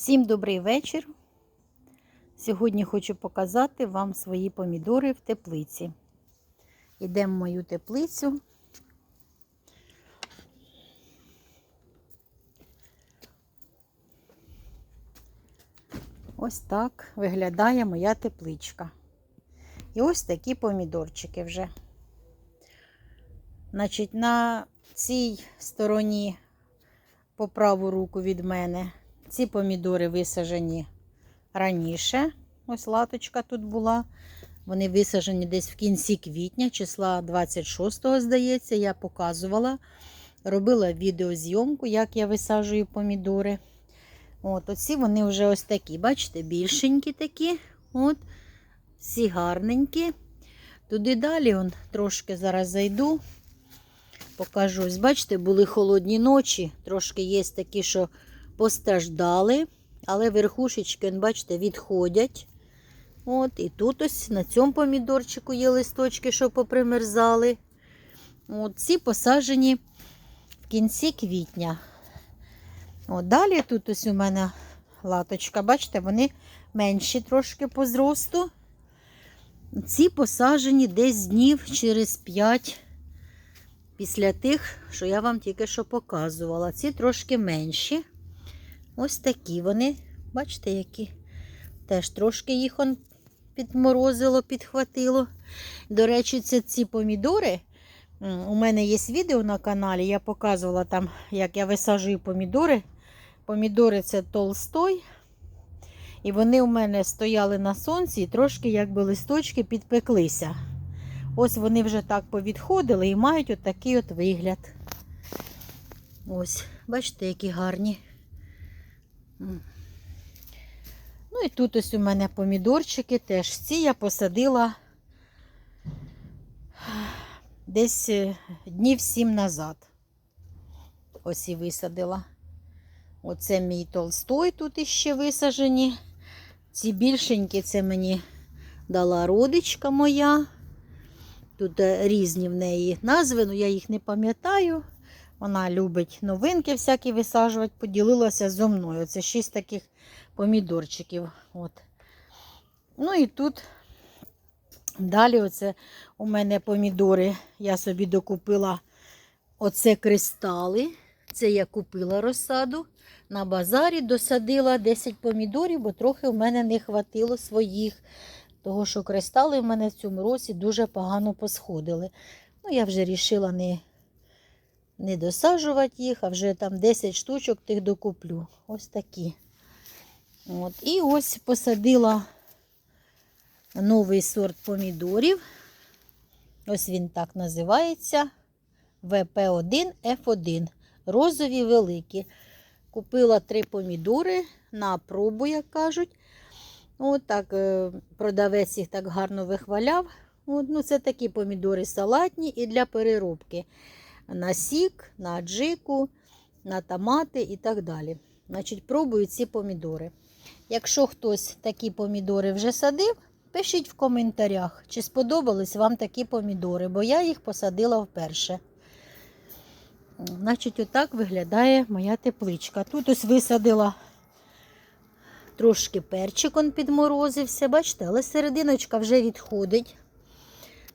Всім добрий вечір. Сьогодні хочу показати вам свої помідори в теплиці. Йдемо в мою теплицю. Ось так виглядає моя тепличка. І ось такі помідорчики вже. Значить, на цій стороні по праву руку від мене ці помідори висаджені раніше. Ось латочка тут була. Вони висаджені десь в кінці квітня, числа 26-го, здається, я показувала. Робила відеозйомку, як я висаджую помідори. От, Оці вони вже ось такі, бачите, більшенькі такі. От, Всі гарненькі. Туди далі он, трошки зараз зайду. Покажу. Бачите, були холодні ночі. Трошки є такі, що постраждали, але верхушечки, бачите, відходять. От, І тут ось на цьому помідорчику є листочки, що попримерзали. От, Ці посаджені в кінці квітня. От, Далі тут ось у мене латочка, бачите, вони менші трошки по зросту. Ці посаджені десь днів через 5 після тих, що я вам тільки що показувала. Ці трошки менші. Ось такі вони, бачите, які теж трошки їх он підморозило, підхватило. До речі, це ці помідори. У мене є відео на каналі, я показувала там, як я висаджую помідори. Помідори це толстой. І вони у мене стояли на сонці і трошки якби листочки підпеклися. Ось вони вже так повідходили і мають от такий от вигляд. Ось, бачите, які гарні. Ну і тут ось у мене помідорчики теж. Ці я посадила десь е, днів сім назад. Ось і висадила. Оце мій толстой тут іще висаджені. Ці більшенькі це мені дала родичка моя. Тут е, різні в неї назви, ну я їх не пам'ятаю. Вона любить новинки всякі висаджувати, поділилася зо мною. Це шість таких помідорчиків. От. Ну і тут далі оце у мене помідори. Я собі докупила оце кристали. Це я купила розсаду. На базарі досадила 10 помідорів, бо трохи в мене не хватило своїх. Того, що кристали в мене в цьому році дуже погано посходили. Ну, я вже вирішила не не досаджувати їх, а вже там 10 штучок тих докуплю. Ось такі. От. І ось посадила новий сорт помідорів. Ось він так називається. ВП1Ф1. Розові великі. Купила три помідори на пробу, як кажуть. От так е, продавець їх так гарно вихваляв. От, ну, Це такі помідори салатні і для переробки. На сік, на аджику, на томати і так далі. Значить, Пробую ці помідори. Якщо хтось такі помідори вже садив, пишіть в коментарях, чи сподобались вам такі помідори, бо я їх посадила вперше. Значить, отак виглядає моя тепличка. Тут ось висадила трошки перчик он підморозився, бачите, але серединочка вже відходить.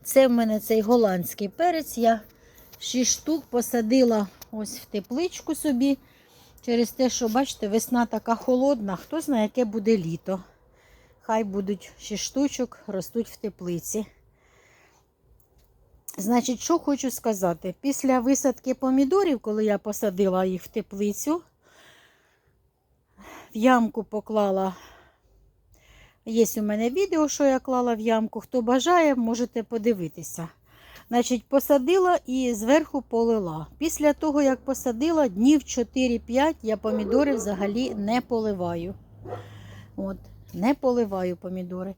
Це в мене цей голландський перець. Я 6 штук посадила ось в тепличку собі. Через те, що, бачите, весна така холодна, хто знає, яке буде літо. Хай будуть 6 штучок, ростуть в теплиці. Значить, що хочу сказати, після висадки помідорів, коли я посадила їх в теплицю, в ямку поклала. Є у мене відео, що я клала в ямку. Хто бажає, можете подивитися. Значить, посадила і зверху полила. Після того, як посадила, днів 4-5 я помідори взагалі не поливаю. От, Не поливаю помідори.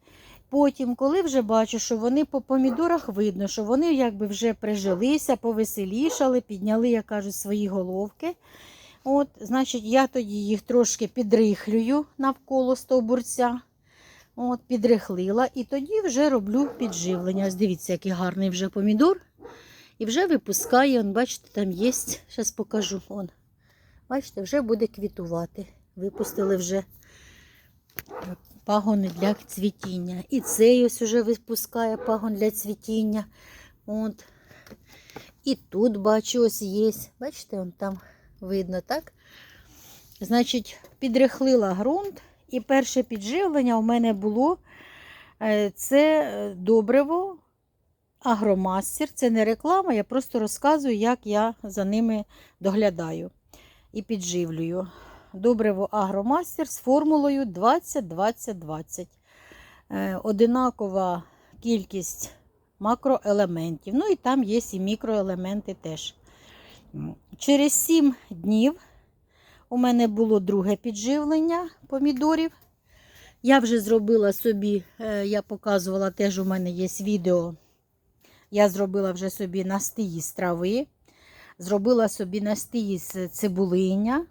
Потім, коли вже бачу, що вони по помідорах видно, що вони якби вже прижилися, повеселішали, підняли, як кажуть, свої головки. От, Значить, я тоді їх трошки підрихлюю навколо стовбурця. От, Підрихлила і тоді вже роблю підживлення. Ось Дивіться, який гарний вже помідор. І вже випускає, он, бачите, там є, зараз покажу. Он. Бачите, вже буде квітувати. випустили вже пагони для цвітіння. І цей ось уже випускає пагон для цвітіння. От. І тут бачу, ось є. Бачите, он там видно, так? Значить, підрихлила ґрунт. І перше підживлення у мене було е, це е, добриво, агромастер. Це не реклама, я просто розказую, як я за ними доглядаю і підживлюю. Добриво агромастер з формулою 20-20-20. Е, Одинакова кількість макроелементів. Ну і там є і мікроелементи теж. Через 7 днів у мене було друге підживлення помідорів. Я вже зробила собі, е, я показувала теж у мене є відео. Я зробила вже собі настії з трави, зробила собі настії з цибулиня.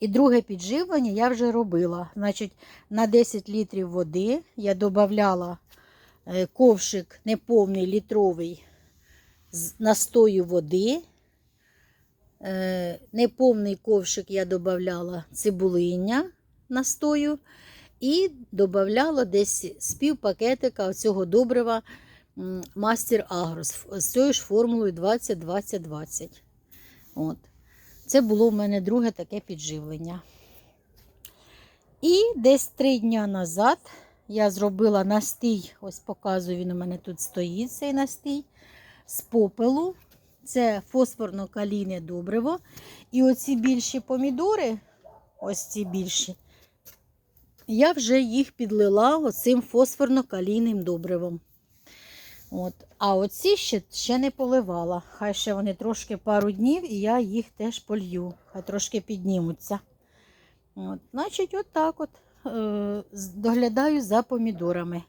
І друге підживлення я вже робила. Значить, на 10 літрів води я додавала е, ковшик неповний літровий з настою води. Е, Неповний ковшик я додавала цибулиння настою і додавала десь з пів пакетика цього добрива Мастер Агро з цією ж формулою 20-20-20. От. Це було в мене друге таке підживлення. І десь три дня назад я зробила настій, ось показую, він у мене тут стоїть цей настій, з попелу. Це фосфорно-калійне добриво. І оці більші помідори, ось ці більші, я вже їх підлила оцим фосфорно-калійним добривом. От. А оці ще, ще не поливала. Хай ще вони трошки пару днів, і я їх теж полью. Хай трошки піднімуться. От. Значить, от от е, доглядаю за помідорами.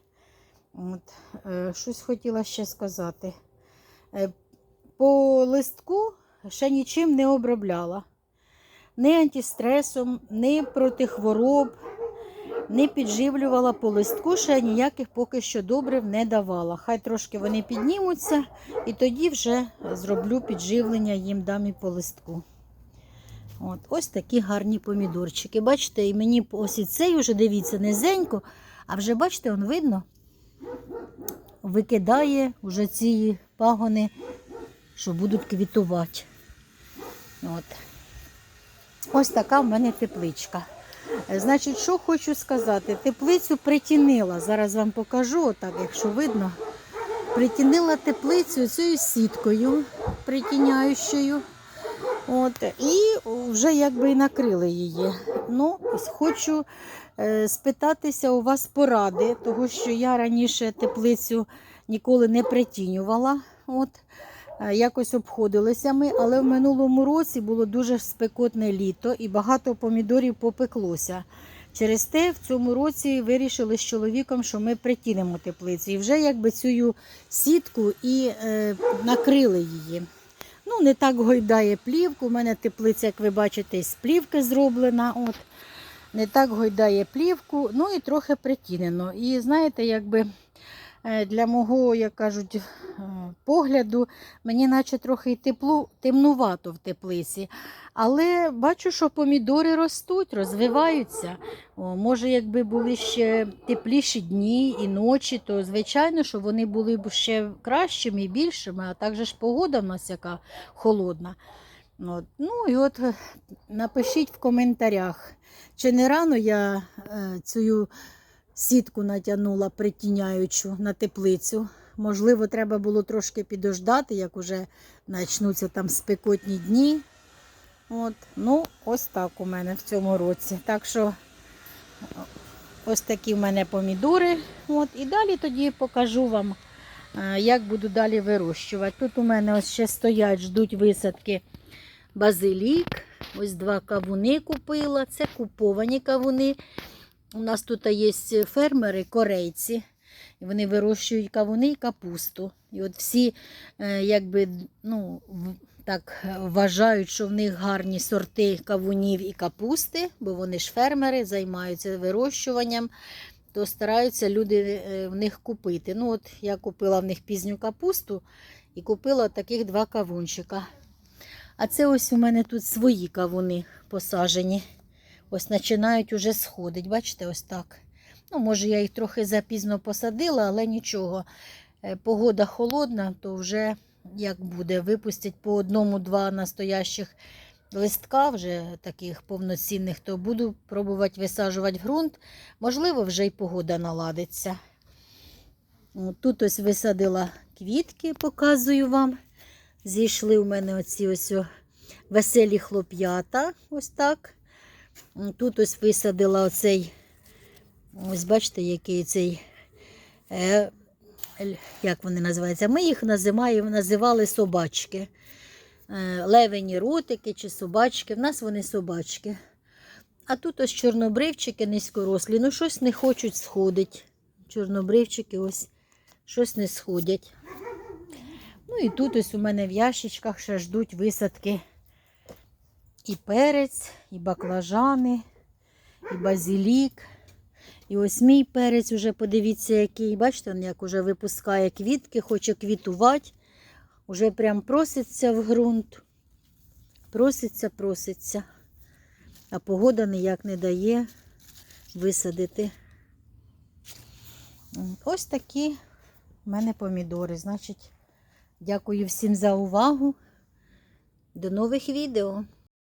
От. Е, щось хотіла ще сказати. По листку ще нічим не обробляла. Ні антистресом, ні проти хвороб, не підживлювала по листку, ще ніяких поки що добрив не давала. Хай трошки вони піднімуться, і тоді вже зроблю підживлення їм дам і по листку. От, ось такі гарні помідорчики. Бачите, і мені ось і цей вже дивіться низенько, а вже бачите, он видно, викидає вже ці пагони, що будуть квітувати. От. Ось така в мене тепличка. Значить, що хочу сказати, теплицю притінила. Зараз вам покажу, отак, якщо видно. Притінила теплицю цією сіткою притіняючою. От, і вже якби і накрили її. Ну, хочу е, спитатися у вас поради, тому що я раніше теплицю ніколи не притінювала. От, якось обходилися ми, але в минулому році було дуже спекотне літо і багато помідорів попеклося. Через те в цьому році вирішили з чоловіком, що ми притінемо теплицю. І вже якби цю сітку і е, накрили її. Ну, не так гойдає плівку. У мене теплиця, як ви бачите, з плівки зроблена. От. Не так гойдає плівку, ну і трохи притінено. І знаєте, якби е, для мого, як кажуть, е, погляду, мені наче трохи тепло, темнувато в теплиці. Але бачу, що помідори ростуть, розвиваються. О, може, якби були ще тепліші дні і ночі, то звичайно, що вони були б ще кращими і більшими, а також ж погода в нас яка холодна. От. Ну і от е, напишіть в коментарях, чи не рано я е, цю сітку натягнула притіняючу на теплицю. Можливо, треба було трошки підождати, як уже почнуться там спекотні дні. От. Ну, ось так у мене в цьому році. Так що ось такі в мене помідори. От. І далі тоді покажу вам, е, як буду далі вирощувати. Тут у мене ось ще стоять, ждуть висадки базилік. Ось два кавуни купила. Це куповані кавуни. У нас тут є фермери, корейці. І вони вирощують кавуни і капусту. І от всі е, якби, ну, так вважають, що в них гарні сорти кавунів і капусти, бо вони ж фермери, займаються вирощуванням, то стараються люди е, в них купити. Ну, от я купила в них пізню капусту і купила таких два кавунчика. А це ось у мене тут свої кавуни посажені. Ось починають уже сходити. Бачите, ось так. Ну, може, я їх трохи запізно посадила, але нічого. Е, Погода холодна, то вже як буде, випустять по одному-два настоящих листка, вже таких повноцінних, то буду пробувати висаджувати ґрунт. Можливо, вже й погода наладиться. Тут ось висадила квітки, показую вам. Зійшли в мене оці ось веселі хлоп'ята. Ось так. Тут ось висадила оцей, ось бачите, який цей, е, як вони називаються? Ми їх називаємо, називали собачки. Е, левені ротики чи собачки. В нас вони собачки. А тут ось чорнобривчики низькорослі. Ну, щось не хочуть сходить. Чорнобривчики ось щось не сходять. Ну і тут ось у мене в ящичках ще ждуть висадки і перець, і баклажани, і базилік. І ось мій перець уже подивіться, який. Бачите, він як уже випускає квітки, хоче квітувати. Уже прям проситься в ґрунт. Проситься, проситься. А погода ніяк не дає висадити. Ось такі в мене помідори. Значить, дякую всім за увагу. До нових відео.